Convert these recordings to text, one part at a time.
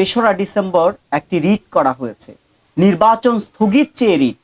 তেসরা ডিসেম্বর একটি রিট করা হয়েছে। নির্বাচন স্থগিত চেয়ে রিট।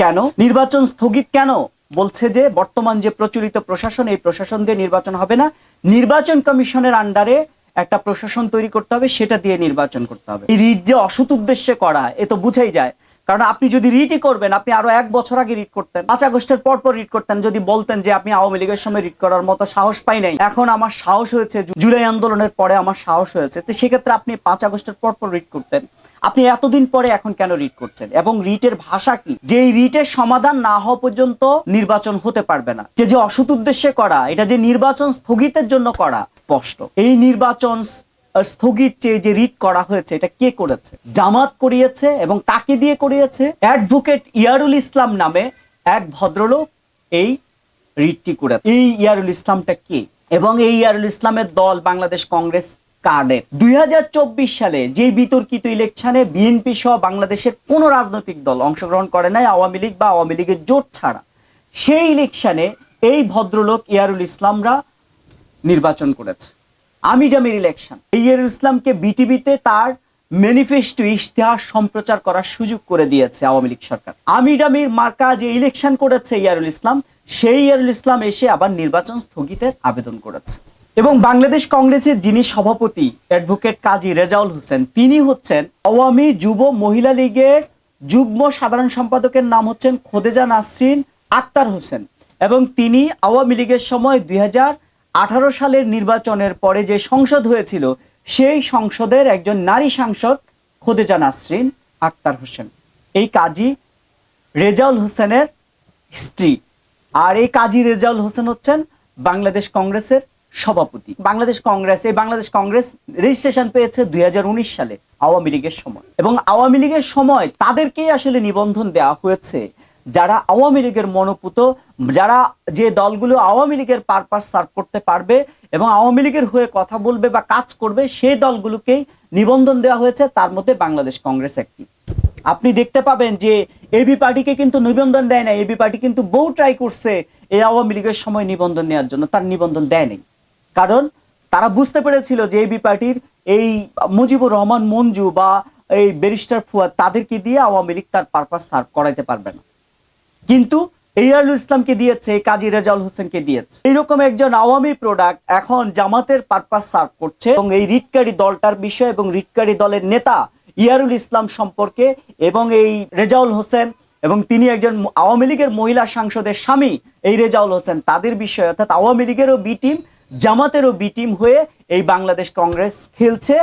কেন? নির্বাচন স্থগিত কেন? বলছে যে, বর্তমান যে প্রচলিত প্রশাসন, এই প্রশাসন দিয়ে নির্বাচন হবে না। নির্বাচন কমিশনের আন্ডারে একটা প্রশাসন তৈরি করতে হবে, সেটা দিয়ে নির্বাচন করতে হবে। এই রিট যে অসৎ উদ্দেশ্যে করা, এ তো বুঝাই যায়। কারণ আপনি যদি রিটই করবেন, আপনি আরও এক বছর আগে রিট করতেন। পাঁচ আগস্টের পর পর রিট করতেন, যদি বলতেন যে আপনি আওয়ামী লীগের সময় রিট করার মতো সাহস পাই নাই। এখন আমার সাহস হয়েছে জুলাই আন্দোলনের পরে আমার সাহস হয়েছে। তো সেক্ষেত্রে আপনি পাঁচ আগস্টের পর পর রিট করতেন। আপনি এতদিন পরে এখন কেন রিট করছেন? এবং রিটের ভাষা কি? যে রিটের সমাধান না হওয়া পর্যন্ত নির্বাচন হতে পারবে না। যে অসৎ উদ্দেশ্যে করা, এটা যে নির্বাচন স্থগিতের জন্য করা, স্পষ্ট। এই নির্বাচন স্থগিত চেয়ে যে রিট করা হয়েছে, এটা কে করেছে? জামাত করিয়েছে এবং কাকে দিয়ে করিয়েছে? অ্যাডভোকেট ইয়ারুল ইসলাম নামে এক ভদ্রলোক এই রিটটি করে এই ইয়ারুল ইসলামটা কে? এবং এই ইয়ারুল ইসলামের দল বাংলাদেশ কংগ্রেস কার্ডের দুই সালে যে বিতর্কিত ইলেকশনে বিএনপি সহ বাংলাদেশের কোনো রাজনৈতিক দল অংশগ্রহণ করে নাই, আওয়ামী লীগ বা আওয়ামী লীগের জোট ছাড়া। সেই ইলেকশনে এই ভদ্রলোক ইয়ারুল ইসলামরা নির্বাচন করেছে। আমিডামির ইলেকশন ইয়ারুল ইসলামকে বিটিভিতে তার ম্যানিফেস্টো ইশতেহার সম্প্রচার করার সুযোগ করে দিয়েছে আওয়ামী লীগ সরকার। আমিডামির মার্কা যে ইলেকশন করেছে ইয়ারুল ইসলাম, সেই ইয়ারুল ইসলাম এসে আবার নির্বাচন স্থগিতের আবেদন করেছে। এবং বাংলাদেশ কংগ্রেসের যিনি সভাপতি, অ্যাডভোকেট কাজী রেজাউল হোসেন, তিনি হচ্ছেন আওয়ামী যুব মহিলা লীগের যুগ্ম সাধারণ সম্পাদকের নাম হচ্ছেন খোদেজা নাসরিন আক্তার হোসেন। এবং তিনি আওয়ামী লীগের সময় দুই হাজার আঠারো সালের নির্বাচনের পরে যে সংসদ হয়েছিল, সেই সংসদের একজন নারী সাংসদ খোদেজা নাসরিন আক্তার হোসেন। এই কাজী রেজাউল হোসেনের স্ত্রী। আর এই কাজী রেজাউল হোসেন হচ্ছেন বাংলাদেশ কংগ্রেসের সভাপতি। বাংলাদেশ কংগ্রেস, এই বাংলাদেশ কংগ্রেস রেজিস্ট্রেশন পেয়েছে দুই হাজার উনিশ সালে, আওয়ামী লীগের সময়। এবং আওয়ামী লীগের সময় তাদেরকেই আসলে নিবন্ধন দেওয়া হয়েছে যারা আওয়ামী লীগের মনোপুত, যারা যে দলগুলো আওয়ামী লীগের পারপাস সার্ভ করতে পারবে এবং আওয়ামী লীগের হয়ে কথা বলবে বা কাজ করবে, সেই দলগুলোকেই নিবন্ধন দেওয়া হয়েছে। তার মধ্যে বাংলাদেশ কংগ্রেস একটি। আপনি দেখতে পাবেন যে এবি পার্টিকে কিন্তু নিবন্ধন দেয় না এবি পার্টি কিন্তু বহু ট্রাই করছে এই আওয়ামী লীগের সময় নিবন্ধন নেওয়ার জন্য। তার নিবন্ধন দেয় নাই। কারণ তারা বুঝতে পেরেছিল যে এবি পার্টির এই মুজিবুর রহমান, মঞ্জু বা এই ব্যারিস্টার ফুয়াদ, তাদেরকে দিয়ে আওয়ামী লীগ তার পারপাস সার্ভ করাইতে পারবে না। কিন্তু ইয়ারুল ইসলামকে দিয়েছে, কাজী রেজাউল হোসেনকে দিয়েছে। এইরকম একজন আওয়ামী প্রোডাক্ট এখন জামাতের পারপাস সার্ভ করছে এবং এই রিটকারী দলটার বিষয় এবং রিটকারী দলের নেতা ইয়ারুল ইসলাম সম্পর্কে এবং এই রেজাউল হোসেন এবং তিনি একজন আওয়ামী লীগের মহিলা সাংসদের স্বামী, এই রেজাউল হোসেন, তাদের বিষয়ে অর্থাৎ আওয়ামী লীগেরও বি টিম জামাতেরও বি টিম হয়ে এই বাংলাদেশ কংগ্রেস খেলছে।